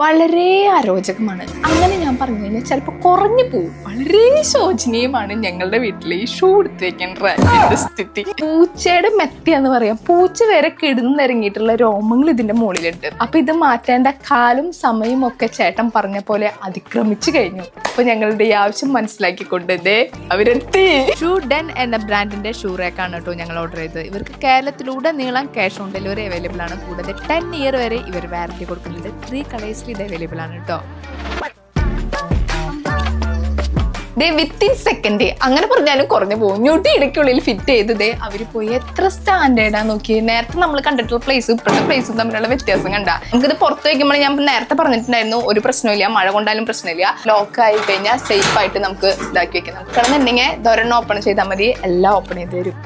വളരെ അരോചകമാണ്. അങ്ങനെ ഞാൻ പറഞ്ഞു കഴിഞ്ഞാൽ ചിലപ്പോൾ കുറഞ്ഞു പോകും. വളരെ ശോചനീയമാണ് ഞങ്ങളുടെ വീട്ടിലെ ഈ ഷൂ എടുത്ത് വെക്കേണ്ട സ്ഥിതി. പൂച്ചയുടെ മെത്തി എന്ന് പറയാം. പൂച്ച വരെ കിടന്നിറങ്ങിയിട്ടുള്ള രോമങ്ങൾ ഇതിന്റെ മുകളിലുണ്ട്. അപ്പൊ ഇത് മാറ്റേണ്ട കാലും സമയവും ഒക്കെ ചേട്ടൻ പറഞ്ഞ പോലെ അതിക്രമിച്ചു കഴിഞ്ഞു. അപ്പൊ ഞങ്ങളുടെ ഈ ആവശ്യം മനസ്സിലാക്കിക്കൊണ്ട് ദേ അവരെത്തി. ഷൂ ഡെൻ എന്ന ബ്രാൻഡിന്റെ ഷൂ റേക്കാണ് കേട്ടോ ഞങ്ങൾ ഓർഡർ ചെയ്തത്. ഇവർക്ക് കേരളത്തിലൂടെ നീളം ക്യാഷ് ഓൺ ഡെലിവറി അവൈലബിൾ ആണ്. കൂടാതെ ടെൻ ഇയർ വരെ ഇവർ വാറന്റി കൊടുക്കുന്നുണ്ട്. ത്രീ കളേഴ്സിൽ ഇത് അവൈലബിൾ ആണ് കേട്ടോ ദേ വിത്തിൻ സെക്കൻഡ് അങ്ങനെ പറഞ്ഞാലും കുറഞ്ഞു പോകും. ഞൊട്ടി ഇടയ്ക്കുള്ളിൽ ഫിറ്റ് ചെയ്ത് ദേ അവർ പോയി എത്ര സ്റ്റാൻഡേർഡാ നോക്കി. നേരത്തെ നമ്മൾ കണ്ടിട്ടുള്ള പ്ലേസും ഇപ്പോഴത്തെ പ്ലേസും തമ്മിലുള്ള വ്യത്യാസം കണ്ട. നമുക്കിത് പുറത്ത് വയ്ക്കുമ്പോൾ ഞാൻ നേരത്തെ പറഞ്ഞിട്ടുണ്ടായിരുന്നു ഒരു പ്രശ്നമില്ല മഴ കൊണ്ടാലും പ്രശ്നമില്ല ലോക്ക് ആയി കഴിഞ്ഞാൽ സേഫ് ആയിട്ട് നമുക്ക് ഇതാക്കി വെക്കാം. നമുക്ക് കിടന്നുണ്ടെങ്കിൽ ദൊരെണ്ണം ഓപ്പൺ ചെയ്താൽ മതി. എല്ലാം ഓപ്പൺ ചെയ്ത് തരും.